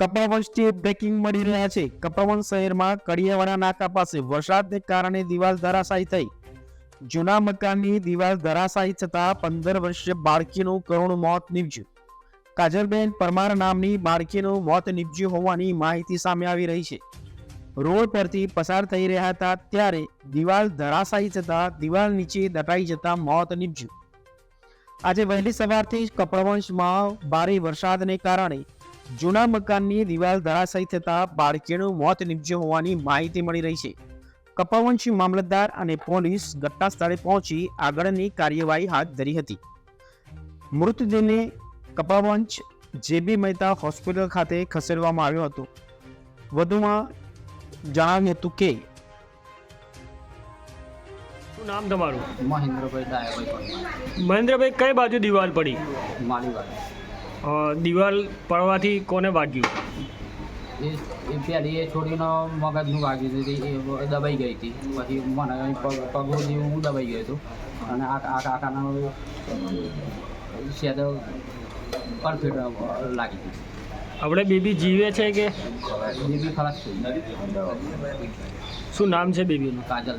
કપાવંશથી breaking મળી રહ્યા છે. કપાવંશ શહેરમાં કડિયાવાડા નાકા પાસે વરસાદને કારણે દિવાલ ધરાશાયી થઈ. જૂના મકાનની દિવાલ ધરાશાયી થતાં પંદર વર્ષીય બાળકીનું કરુણ મોત નીપજ્યું. કાજલબેન પરમાર નામની બાળકીનું મોત નીપજ્યું હોવાની માહિતી સામે આવી રહી છે. રોડ પરથી પસાર થઈ રહ્યા હતા ત્યારે દિવાલ ધરાશાયી થતાં દિવાલ નીચે દટાઈ જતા મોત નીપજ્યું. આજે વહેલી સવારથી જ કપડવંશમાં ભારે વરસાદને કારણે જૂના મકાનની દિવાલ ધરાશાયી થતા બાળકીનું મોત નીપજ્યું હોવાની માહિતી મળી રહી છે. કપાવંશી મામલતદાર અને પોલીસ ઘટના સ્થળે પહોંચી આગળની કાર્યવાહી હાથ ધરી હતી. મૃતદેહને કપાવંશ જેબી મહેતા હોસ્પિટલ ખાતે ખસેડવામાં આવ્યો હતો. વધુમાં જણાવ્યું હતું કે નામ તમારું? મહેન્દ્રભાઈ મહેન્દ્રભાઈ કઈ બાજુ દિવાલ પડી? મારી અ, દિવાલ પડવાથી કોને વાગ્યું? એ પહેલી એ છોડીનો મગજનું વાગ્યું હતું. એ દબાઈ ગઈ હતી. પછી મને પગ જેવું હું દબાઈ ગયો હતો. અને આ કાકાનો સેદ પરફેક્ટ લાગી હતી આપણે બેબી જીવે છે કે? બેબી ખલાસ શું નામ છે બેબીનું? કાજલ